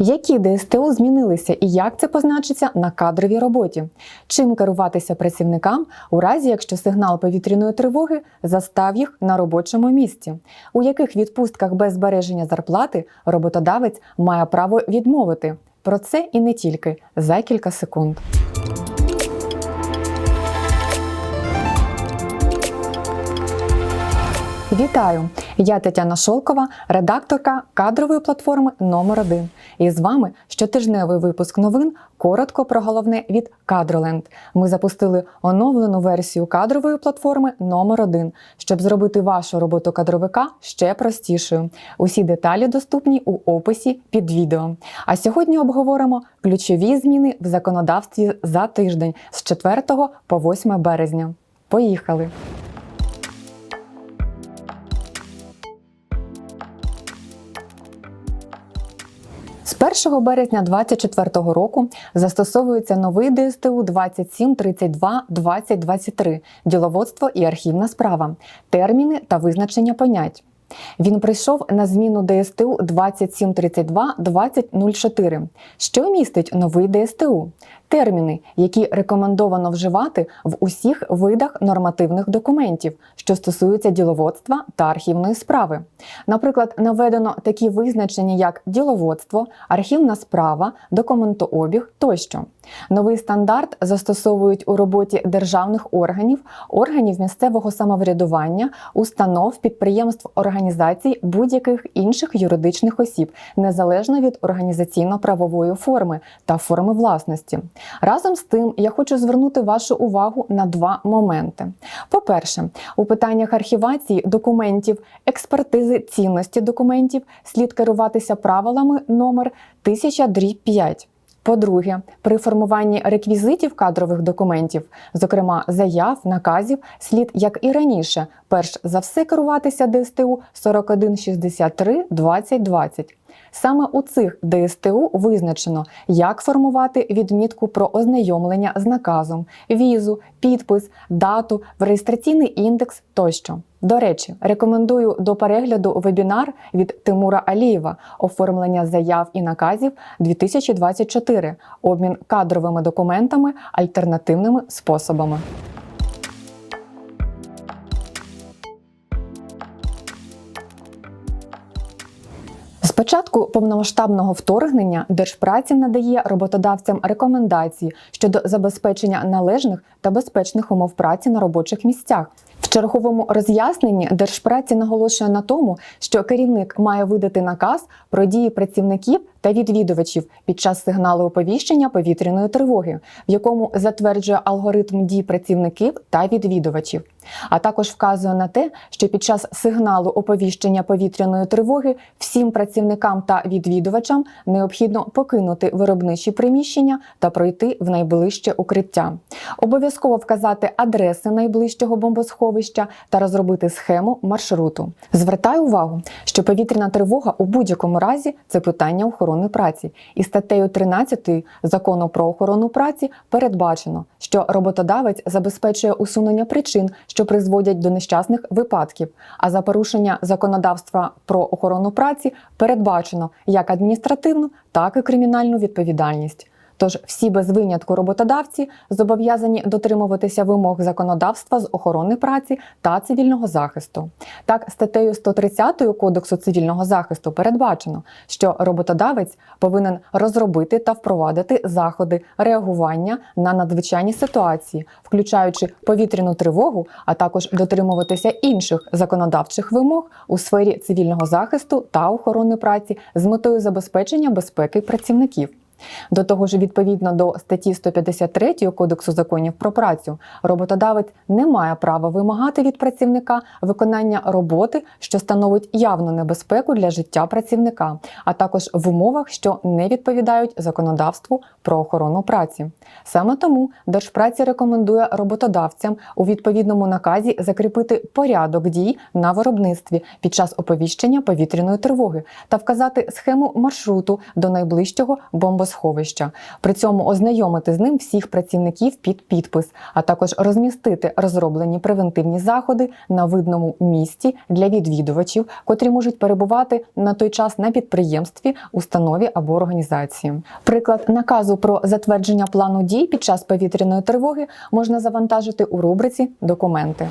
Які ДСТУ змінилися і як це позначиться на кадровій роботі? Чим керуватися працівникам у разі, якщо сигнал повітряної тривоги застав їх на робочому місці? У яких відпустках без збереження зарплати роботодавець має право відмовити? Про це і не тільки за кілька секунд. Вітаю! Я Тетяна Шолкова, редакторка кадрової платформи номер 1 І з вами щотижневий випуск новин коротко про головне від Кадроленд. Ми запустили оновлену версію кадрової платформи номер 1 щоб зробити вашу роботу кадровика ще простішою. Усі деталі доступні у описі під відео. А сьогодні обговоримо ключові зміни в законодавстві за тиждень з 4 по 8 березня. Поїхали! З 1 березня 2024 року застосовується новий ДСТУ 2732 2023 діловодство і архівна справа, терміни та визначення понять. Він прийшов на зміну ДСТУ 2732 2004, що містить новий ДСТУ, терміни, які рекомендовано вживати в усіх видах нормативних документів, що стосуються діловодства та архівної справи. Наприклад, наведено такі визначення, як діловодство, архівна справа, документообіг тощо. Новий стандарт застосовують у роботі державних органів, органів місцевого самоврядування, установ, підприємств, організацій, будь-яких інших юридичних осіб, незалежно від організаційно-правової форми та форми власності. Разом з тим, я хочу звернути вашу увагу на два моменти. По-перше, у питаннях архівації документів, експертизи цінності документів слід керуватися правилами номер 1000 по-друге, при формуванні реквізитів кадрових документів, зокрема заяв, наказів, слід, як і раніше, перш за все керуватися ДСТУ 4163 2020. Саме у цих ДСТУ визначено, як формувати відмітку про ознайомлення з наказом, візу, підпис, дату, реєстраційний індекс тощо. До речі, рекомендую до перегляду вебінар від Тимура Алієва оформлення заяв і наказів 2024, обмін кадровими документами альтернативними способами. Початку повномасштабного вторгнення Держпраці надає роботодавцям рекомендації щодо забезпечення належних та безпечних умов праці на робочих місцях. Черговому роз'ясненні Держпраці наголошує на тому, що керівник має видати наказ про дії працівників та відвідувачів під час сигналу оповіщення повітряної тривоги, в якому затверджує алгоритм дій працівників та відвідувачів. А також вказує на те, що під час сигналу оповіщення повітряної тривоги всім працівникам та відвідувачам необхідно покинути виробничі приміщення та пройти в найближче укриття. Обов'язково вказати адреси найближчого бомбосховища та розробити схему маршруту. Звертаю увагу, що повітряна тривога у будь-якому разі це питання охорони праці, і статтею 13 закону про охорону праці передбачено, що роботодавець забезпечує усунення причин, що призводять до нещасних випадків. А за порушення законодавства про охорону праці передбачено як адміністративну, так і кримінальну відповідальність. Тож всі без винятку роботодавці зобов'язані дотримуватися вимог законодавства з охорони праці та цивільного захисту. Так, статтею 130 Кодексу цивільного захисту передбачено, що роботодавець повинен розробити та впровадити заходи реагування на надзвичайні ситуації, включаючи повітряну тривогу, а також дотримуватися інших законодавчих вимог у сфері цивільного захисту та охорони праці з метою забезпечення безпеки працівників. До того ж, відповідно до статті 153 Кодексу законів про працю, роботодавець не має права вимагати від працівника виконання роботи, що становить явну небезпеку для життя працівника, а також в умовах, що не відповідають законодавству про охорону праці. Саме тому Держпраці рекомендує роботодавцям у відповідному наказі закріпити порядок дій на виробництві під час оповіщення повітряної тривоги та вказати схему маршруту до найближчого бомбосховища сховища. При цьому ознайомити з ним всіх працівників під підпис, а також розмістити розроблені превентивні заходи на видному місці для відвідувачів, котрі можуть перебувати на той час на підприємстві, установі або організації. Приклад наказу про затвердження плану дій під час повітряної тривоги можна завантажити у рубриці Документи.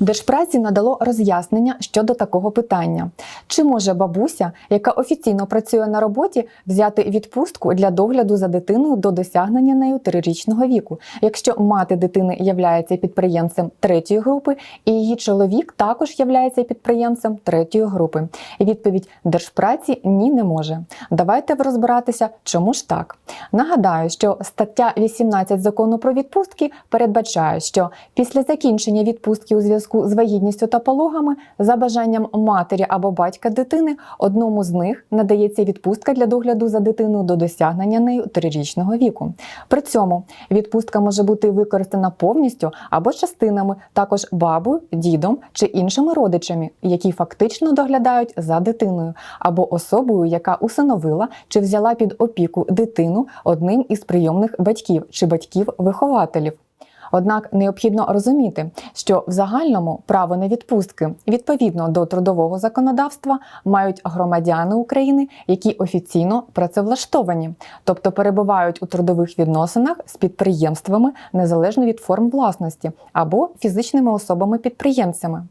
Держпраці надало роз'яснення щодо такого питання: чи може бабуся, яка офіційно працює на роботі, взяти відпустку для догляду за дитиною до досягнення нею трирічного віку, якщо мати дитини являється підприємцем третьої групи, і її чоловік також являється підприємцем третьої групи? І відповідь держпраці ні не може. Давайте розбиратися, чому ж так. Нагадаю, що стаття 18 закону про відпустки передбачає, що після закінчення відпустки у зв'язку з вагітністю та пологами за бажанням матері або батька дитини одному з них надається відпустка для догляду за дитиною до досягнення нею трирічного віку. При цьому відпустка може бути використана повністю або частинами, також бабою, дідом чи іншими родичами, які фактично доглядають за дитиною, або особою, яка усиновила чи взяла під опіку дитину одним із прийомних батьків чи батьків-вихователів. Однак необхідно розуміти, що в загальному право на відпустки відповідно до трудового законодавства мають громадяни України, які офіційно працевлаштовані, тобто перебувають у трудових відносинах з підприємствами незалежно від форм власності або фізичними особами-підприємцями.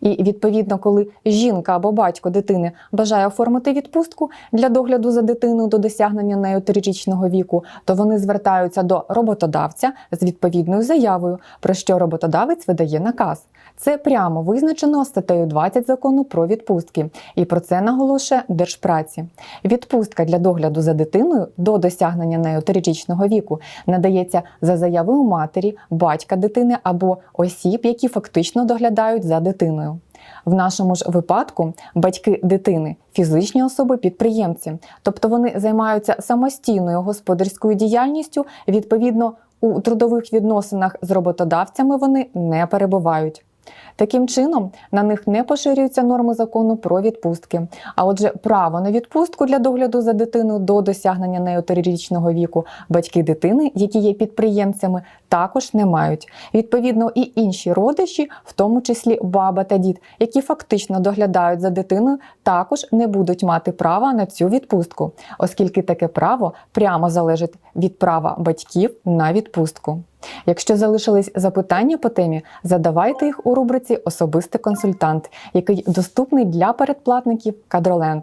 І відповідно, коли жінка або батько дитини бажає оформити відпустку для догляду за дитиною до досягнення нею трирічного віку, то вони звертаються до роботодавця з відповідною заявою, про що роботодавець видає наказ. Це прямо визначено статтею 20 закону про відпустки, і про це наголошує Держпраці. Відпустка для догляду за дитиною до досягнення нею трирічного віку надається за заявою матері, батька дитини або осіб, які фактично доглядають за дитиною. В нашому ж випадку батьки дитини фізичні особи-підприємці, тобто вони займаються самостійною господарською діяльністю, відповідно у трудових відносинах з роботодавцями вони не перебувають. Таким чином, на них не поширюються норми закону про відпустки. А отже, право на відпустку для догляду за дитиною до досягнення нею трирічного віку батьки дитини, які є підприємцями, також не мають. Відповідно, і інші родичі, в тому числі баба та дід, які фактично доглядають за дитиною, також не будуть мати права на цю відпустку, оскільки таке право прямо залежить від права батьків на відпустку. Якщо залишились запитання по темі, задавайте їх у рубриці Особистий консультант, який доступний для передплатників Кадроленд.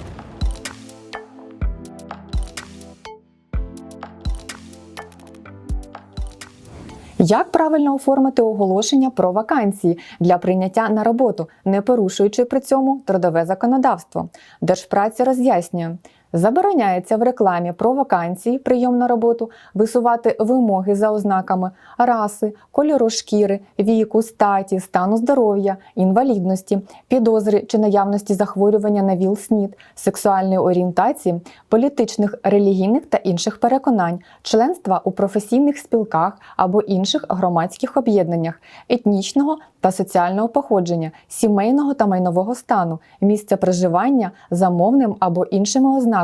Як правильно оформити оголошення про вакансії для прийняття на роботу, не порушуючи при цьому трудове законодавство? Держпраця роз'яснює. Забороняється в рекламі про вакансії, прийом на роботу, висувати вимоги за ознаками раси, кольору шкіри, віку, статі, стану здоров'я, інвалідності, підозри чи наявності захворювання на ВІЛ-СНІД, сексуальної орієнтації, політичних, релігійних та інших переконань, членства у професійних спілках або інших громадських об'єднаннях, етнічного та соціального походження, сімейного та майнового стану, місця проживання за мовним або іншими ознаками,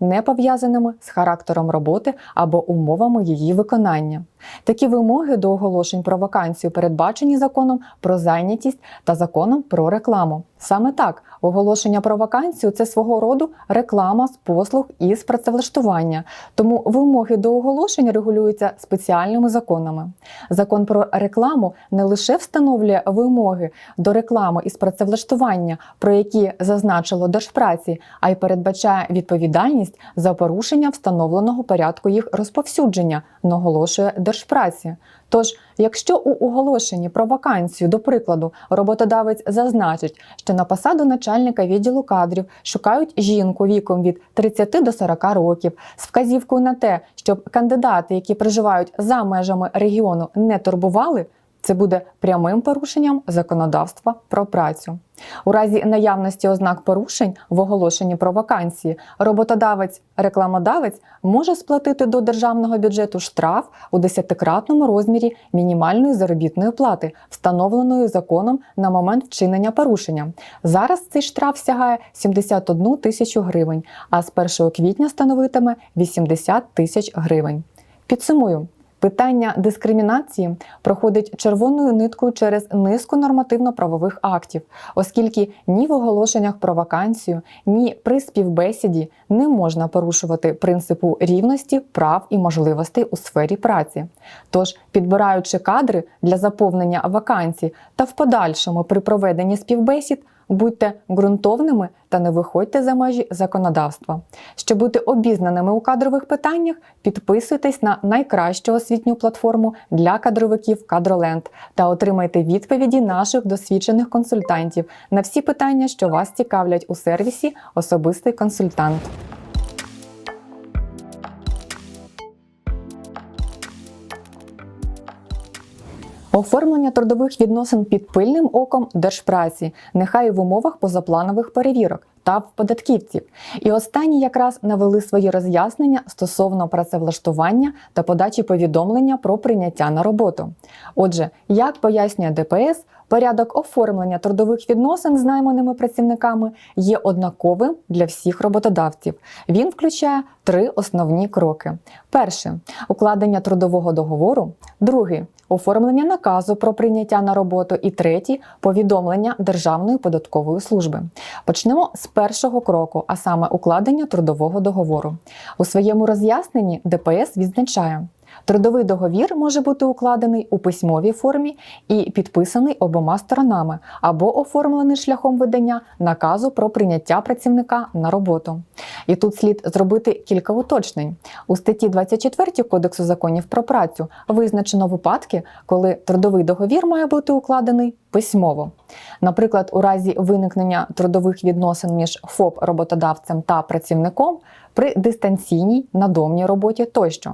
не пов'язаними з характером роботи або умовами її виконання. Такі вимоги до оголошень про вакансію передбачені законом про зайнятість та законом про рекламу. Саме так, оголошення про вакансію це свого роду реклама з послуг і з працевлаштування. Тому вимоги до оголошень регулюються спеціальними законами. Закон про рекламу не лише встановлює вимоги до реклами із працевлаштування, про які зазначило Держпраці, а й передбачає відповідальність за порушення встановленого порядку їх розповсюдження, наголошує Держпраці. Тож, якщо у оголошенні про вакансію, до прикладу, роботодавець зазначить, що на посаду начальника відділу кадрів шукають жінку віком від 30 до 40 років, з вказівкою на те, щоб кандидати, які проживають за межами регіону, не турбували. Це буде прямим порушенням законодавства про працю. У разі наявності ознак порушень в оголошенні про вакансії роботодавець-рекламодавець може сплатити до державного бюджету штраф у десятикратному розмірі мінімальної заробітної плати, встановленої законом на момент вчинення порушення. Зараз цей штраф сягає 71 тисячу гривень, а з 1 квітня становитиме 80 тисяч гривень. Підсумую. Питання дискримінації проходить червоною ниткою через низку нормативно-правових актів, оскільки ні в оголошеннях про вакансію, ні при співбесіді не можна порушувати принципу рівності прав і можливостей у сфері праці. Тож, підбираючи кадри для заповнення вакансій та в подальшому при проведенні співбесід. Будьте ґрунтовними та не виходьте за межі законодавства. Щоб бути обізнаними у кадрових питаннях, підписуйтесь на найкращу освітню платформу для кадровиків Кадроленд та отримайте відповіді наших досвідчених консультантів на всі питання, що вас цікавлять у сервісі Особистий консультант. Оформлення трудових відносин під пильним оком держпраці, нехай в умовах позапланових перевірок та в податківців. І останні якраз навели свої роз'яснення стосовно працевлаштування та подачі повідомлення про прийняття на роботу. Отже, як пояснює ДПС, порядок оформлення трудових відносин з найманими працівниками є однаковим для всіх роботодавців. Він включає три основні кроки: перше укладення трудового договору, другий оформлення наказу про прийняття на роботу, і третій повідомлення Державної податкової служби. Почнемо з першого кроку, а саме укладення трудового договору. У своєму роз'ясненні ДПС відзначає. Трудовий договір може бути укладений у письмовій формі і підписаний обома сторонами або оформлений шляхом видання наказу про прийняття працівника на роботу. І тут слід зробити кілька уточнень. У статті 24 Кодексу законів про працю визначено випадки, коли трудовий договір має бути укладений письмово. Наприклад, у разі виникнення трудових відносин між ФОП роботодавцем та працівником при дистанційній надомній роботі тощо.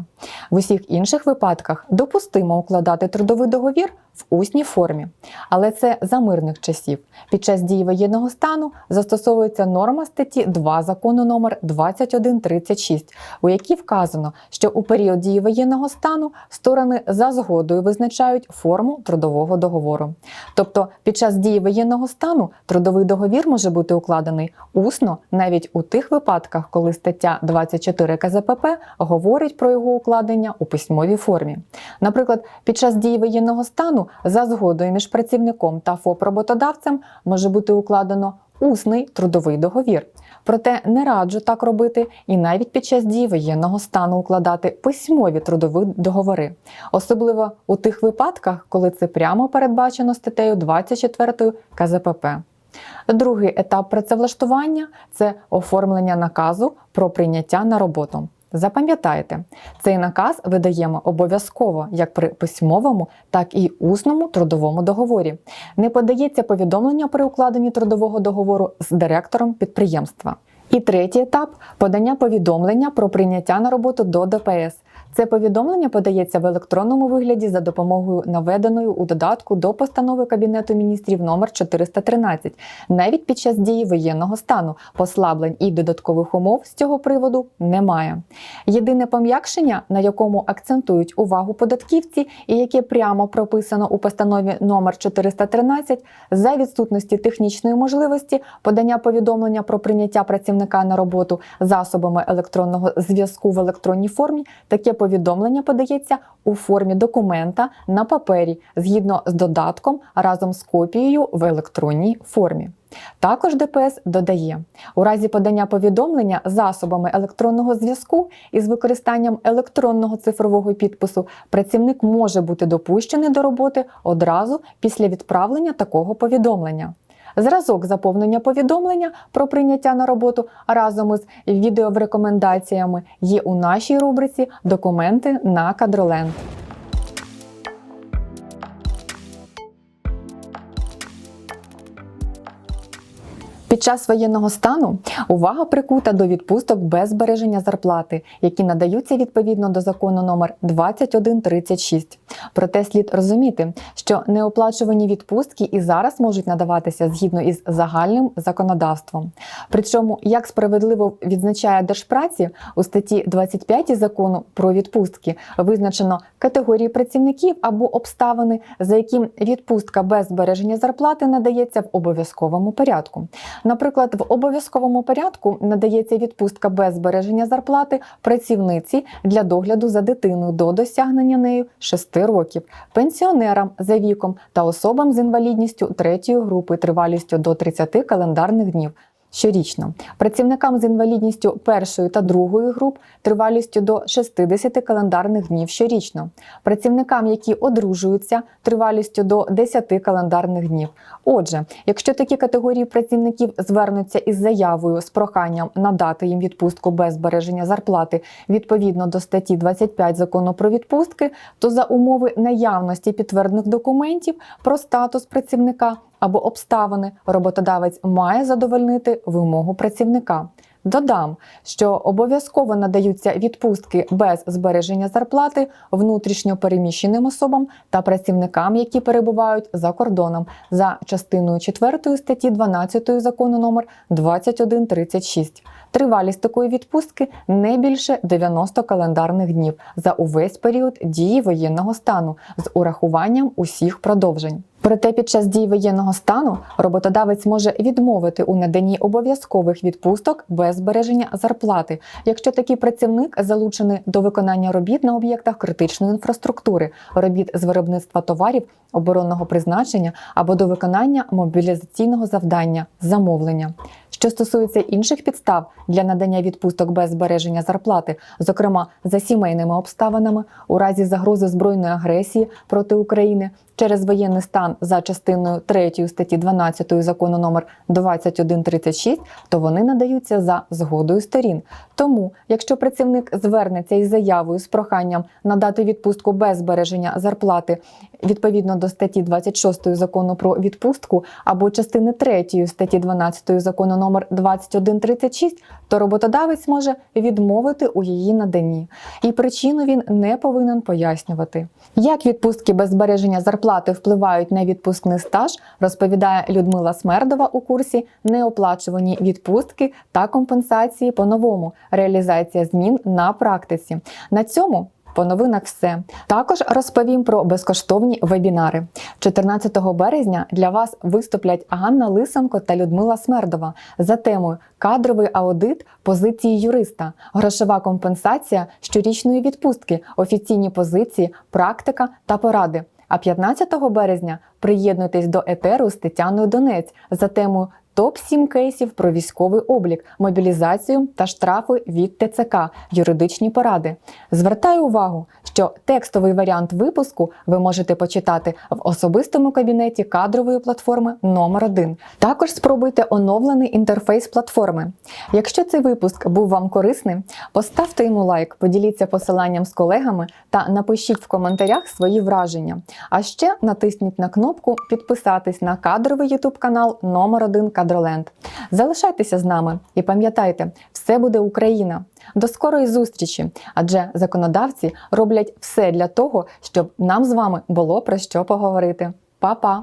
В усіх інших випадках допустимо укладати трудовий договір в усній формі. Але це за мирних часів. Під час дії воєнного стану застосовується норма статті 2 закону номер 2136, у якій вказано, що у період дії воєнного стану сторони за згодою визначають форму трудового договору. Тобто, під час дії воєнного стану трудовий договір може бути укладений усно навіть у тих випадках, коли стаття 24 КЗПП говорить про його укладення у письмовій формі. Наприклад, під час дії воєнного стану за згодою між працівником та ФОП-роботодавцем може бути укладено усний трудовий договір. Проте не раджу так робити і навіть під час дії воєнного стану укладати письмові трудові договори, особливо у тих випадках, коли це прямо передбачено статтею 24 КЗПП. Другий етап працевлаштування це оформлення наказу про прийняття на роботу. Запам'ятайте, цей наказ видаємо обов'язково як при письмовому, так і усному трудовому договорі. Не подається повідомлення при укладенні трудового договору з директором підприємства. І третій етап подання повідомлення про прийняття на роботу до ДПС. Це повідомлення подається в електронному вигляді за допомогою наведеної у додатку до постанови Кабінету міністрів номер 413, навіть під час дії воєнного стану послаблень і додаткових умов з цього приводу немає. Єдине пом'якшення, на якому акцентують увагу податківці, і яке прямо прописано у постанові номер 413, за відсутності технічної можливості подання повідомлення про прийняття працівника на роботу засобами електронного зв'язку в електронній формі, таке повідомлення подається у формі документа на папері згідно з додатком разом з копією в електронній формі. Також ДПС додає, у разі подання повідомлення засобами електронного зв'язку із використанням електронного цифрового підпису працівник може бути допущений до роботи одразу після відправлення такого повідомлення. Зразок заповнення повідомлення про прийняття на роботу разом із відеорекомендаціями є у нашій рубриці Документи на кадроленд. Під час воєнного стану увага прикута до відпусток без збереження зарплати, які надаються відповідно до закону номер 2136. Проте слід розуміти, що неоплачувані відпустки і зараз можуть надаватися згідно із загальним законодавством. Причому, як справедливо відзначає Держпраці у статті 25 закону про відпустки, визначено категорії працівників або обставини, за яким відпустка без збереження зарплати надається в обов'язковому порядку. Наприклад, в обов'язковому порядку надається відпустка без збереження зарплати працівниці для догляду за дитиною до досягнення нею 6 років, пенсіонерам за віком та особам з інвалідністю третьої групи тривалістю до 30 календарних днів. Щорічно працівникам з інвалідністю першої та другої груп тривалістю до 60 календарних днів щорічно, працівникам, які одружуються тривалістю до 10 календарних днів. Отже, якщо такі категорії працівників звернуться із заявою з проханням надати їм відпустку без збереження зарплати відповідно до статті 25 закону про відпустки, то за умови наявності підтверджених документів про статус працівника або обставини роботодавець має задовольнити вимогу працівника. Додам, що обов'язково надаються відпустки без збереження зарплати внутрішньо переміщеним особам та працівникам, які перебувають за кордоном, за частиною 4 статті 12 закону номер 2136. Тривалість такої відпустки не більше 90 календарних днів за увесь період дії воєнного стану з урахуванням усіх продовжень. Проте під час дії воєнного стану роботодавець може відмовити у наданні обов'язкових відпусток без збереження зарплати, якщо такий працівник залучений до виконання робіт на об'єктах критичної інфраструктури, робіт з виробництва товарів оборонного призначення або до виконання мобілізаційного завдання замовлення. Що стосується інших підстав для надання відпусток без збереження зарплати, зокрема за сімейними обставинами, у разі загрози збройної агресії проти України через воєнний стан за частиною 3 статті 12 закону номер 2136, то вони надаються за згодою сторін. Тому, якщо працівник звернеться із заявою з проханням надати відпустку без збереження зарплати відповідно до статті 26 закону про відпустку або частини 3 статті 12 закону номер 2136, то роботодавець може відмовити у її наданні. І причину він не повинен пояснювати. Як відпустки без збереження зарплати впливають на відпускний стаж, розповідає Людмила Смердова у курсі Неоплачувані відпустки та компенсації по-новому. Реалізація змін на практиці. На цьому по новинах все. Також розповім про безкоштовні вебінари. 14 березня для вас виступлять Ганна Лисенко та Людмила Смердова за темою Кадровий аудит позиції юриста, грошова компенсація щорічної відпустки, офіційні позиції, практика та поради. А 15 березня приєднуйтесь до етеру з Тетяною Донець за темою топ 7 кейсів про військовий облік, мобілізацію та штрафи від ТЦК, юридичні поради. Звертаю увагу, що текстовий варіант випуску ви можете почитати в особистому кабінеті кадрової платформи номер 1 Також спробуйте оновлений інтерфейс платформи. Якщо цей випуск був вам корисним, поставте йому лайк, поділіться посиланням з колегами та напишіть в коментарях свої враження. А ще натисніть на кнопку Підписатись на кадровий YouTube канал номер 1 Кадроленд. Залишайтеся з нами і пам'ятайте, все буде Україна. До скорої зустрічі, адже законодавці роблять все для того, щоб нам з вами було про що поговорити. Па-па!